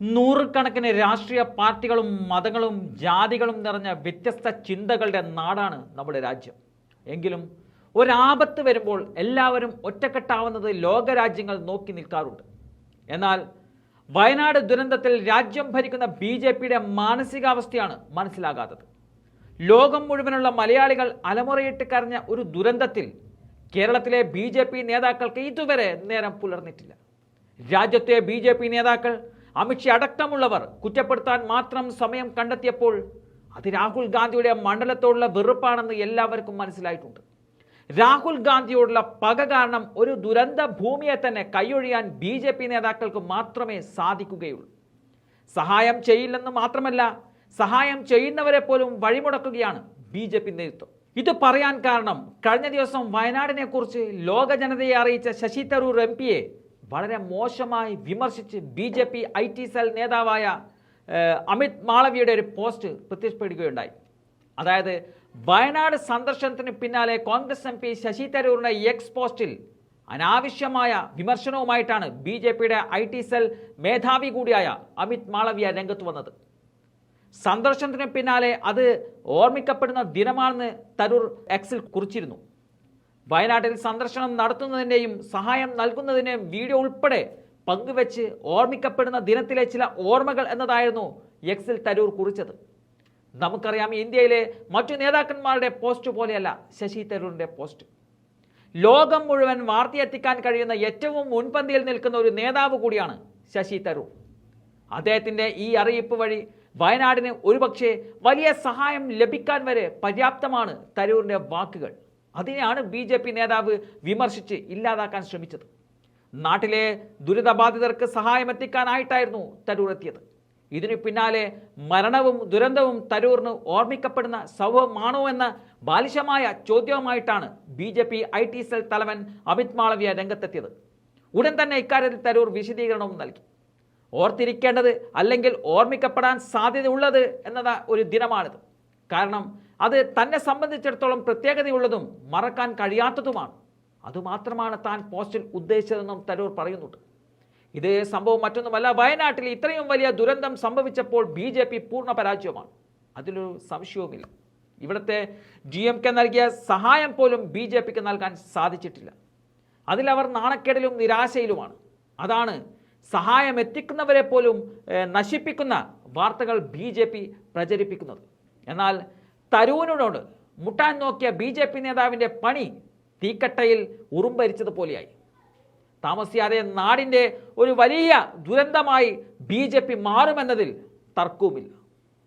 നൂറുകണക്കിന് രാഷ്ട്രീയ പാർട്ടികളും മതങ്ങളും ജാതികളും നിറഞ്ഞ വ്യത്യസ്ത ചിന്തകളുടെ നാടാണ് നമ്മുടെ രാജ്യം. എങ്കിലും ഒരാപത്ത് വരുമ്പോൾ എല്ലാവരും ഒറ്റക്കെട്ടാവുന്നത് ലോകരാജ്യങ്ങൾ നോക്കി നിൽക്കാറുണ്ട്. എന്നാൽ വയനാട് ദുരന്തത്തിൽ രാജ്യം ഭരിക്കുന്ന ബി ജെ പിയുടെ മാനസികാവസ്ഥയാണ് മനസ്സിലാകാത്തത്. ലോകം മുഴുവനുള്ള മലയാളികൾ അലമുറയിട്ട് കരഞ്ഞ ഒരു ദുരന്തത്തിൽ കേരളത്തിലെ ബി നേതാക്കൾക്ക് ഇതുവരെ നേരം പുലർന്നിട്ടില്ല. രാജ്യത്തെ ബി നേതാക്കൾ അമിത്ഷാ അടക്കമുള്ളവർ കുറ്റപ്പെടുത്താൻ മാത്രം സമയം കണ്ടെത്തിയപ്പോൾ അത് രാഹുൽ ഗാന്ധിയുടെ മണ്ഡലത്തോടുള്ള വെറുപ്പാണെന്ന് എല്ലാവർക്കും മനസ്സിലായിട്ടുണ്ട്. രാഹുൽ ഗാന്ധിയോടുള്ള പക കാരണം ഒരു ദുരന്ത ഭൂമിയെ തന്നെ കൈയൊഴിയാൻ ബി ജെ പി നേതാക്കൾക്ക് മാത്രമേ സാധിക്കുകയുള്ളൂ. സഹായം ചെയ്യില്ലെന്ന് മാത്രമല്ല സഹായം ചെയ്യുന്നവരെ പോലും വഴിമുടക്കുകയാണ് ബി ജെ പി നേതൃത്വം. ഇത് പറയാൻ കാരണം കഴിഞ്ഞ ദിവസം വയനാടിനെ കുറിച്ച് ലോക ജനതയെ അറിയിച്ച ശശി തരൂർ എം പിയെ വളരെ മോശമായി വിമർശിച്ച് B J P I T cell നേതാവായ അമിത് മാളവിയുടെ ഒരു പോസ്റ്റ് പ്രത്യക്ഷപ്പെടുകയുണ്ടായി. അതായത് വയനാട് സന്ദർശനത്തിന് പിന്നാലെ കോൺഗ്രസ് എം പി ശശി തരൂറിന്റെ എക്സ് പോസ്റ്റിൽ അനാവശ്യമായ വിമർശനവുമായിട്ടാണ് ബി ജെ പിയുടെ ഐ ടി സെൽ മേധാവി കൂടിയായ അമിത് മാളവിയ രംഗത്ത് വന്നത്. സന്ദർശനത്തിന് പിന്നാലെ അത് ഓർമ്മിക്കപ്പെടുന്ന ദിനമാണെന്ന് തരൂർ എക്സിൽ കുറിച്ചിരുന്നു. വയനാട്ടിൽ സന്ദർശനം നടത്തുന്നതിന്റെയും സഹായം നൽകുന്നതിന്റെയും വീഡിയോ ഉൾപ്പെടെ പങ്കുവെച്ച് ഓർമ്മിക്കപ്പെടുന്ന ദിനത്തിലെ ചില ഓർമ്മകൾ എന്നതായിരുന്നു എക്സിൽ തരൂർ കുറിച്ചത്. നമുക്കറിയാം ഇന്ത്യയിലെ മറ്റു നേതാക്കന്മാരുടെ പോസ്റ്റ് പോലെയല്ല ശശി തരൂരിന്റെ പോസ്റ്റ്. ലോകം മുഴുവൻ വാർത്തയെത്തിക്കാൻ കഴിയുന്ന ഏറ്റവും മുൻപന്തിയിൽ നിൽക്കുന്ന ഒരു നേതാവ് കൂടിയാണ് ശശി തരൂർ. അദ്ദേഹത്തിന്റെ ഈ അറിയിപ്പ് വഴി വയനാടിന് ഒരുപക്ഷെ വലിയ സഹായം ലഭിക്കാൻ വരെ പര്യാപ്തമാണ് തരൂരിന്റെ വാക്കുകൾ. അതിനെയാണ് ബി ജെ പി നേതാവ് വിമർശിച്ച് ഇല്ലാതാക്കാൻ ശ്രമിച്ചത്. നാട്ടിലെ ദുരിതബാധിതർക്ക് സഹായമെത്തിക്കാനായിട്ടായിരുന്നു തരൂർ എത്തിയത് ഇതിനു പിന്നാലെ മരണവും ദുരന്തവും തരൂറിന് ഓർമ്മിക്കപ്പെടുന്ന സൗഭവമാണോ എന്ന ബാലിശമായ ചോദ്യവുമായിട്ടാണ് B J P I T cell തലവൻ അമിത് മാളവിയ രംഗത്തെത്തിയത്. ഉടൻ തന്നെ ഇക്കാര്യത്തിൽ തരൂർ വിശദീകരണവും നൽകി. ഓർത്തിരിക്കേണ്ടത് അല്ലെങ്കിൽ ഓർമ്മിക്കപ്പെടാൻ സാധ്യതയുള്ളത് എന്നത് ഒരു ദിനമാണിത്. കാരണം അത് തന്നെ സംബന്ധിച്ചിടത്തോളം പ്രത്യേകതയുള്ളതും മറക്കാൻ കഴിയാത്തതുമാണ്. അതുമാത്രമാണ് താൻ പോസ്റ്റിൽ ഉദ്ദേശിച്ചതെന്നും തരൂർ പറയുന്നുണ്ട്. ഇതേ സംഭവം മറ്റൊന്നുമല്ല വയനാട്ടിൽ ഇത്രയും വലിയ ദുരന്തം സംഭവിച്ചപ്പോൾ ബി ജെ പി പൂർണ പരാജയമാണ്. അതിലൊരു സംശയവുമില്ല. ഇവിടുത്തെ ജി എം കെ നൽകിയ സഹായം പോലും ബി ജെ പിക്ക് നൽകാൻ സാധിച്ചിട്ടില്ല. അതിലവർ നാണക്കേടിലും നിരാശയിലുമാണ്. അതാണ് സഹായം എത്തിക്കുന്നവരെ പോലും നശിപ്പിക്കുന്ന വാർത്തകൾ ബി ജെ പി പ്രചരിപ്പിക്കുന്നത്. എന്നാൽ തരൂരിനോട് മുട്ടാൻ നോക്കിയ ബി ജെ പി നേതാവിന്റെ പണി തീക്കട്ടയിൽ ഉറുമ്പരിച്ചതുപോലെയായി. താമസിയാതെ നാടിന്റെ ഒരു വലിയ ദുരന്തമായി ബി ജെ പി മാറുമെന്നതിൽ തർക്കവുമില്ല.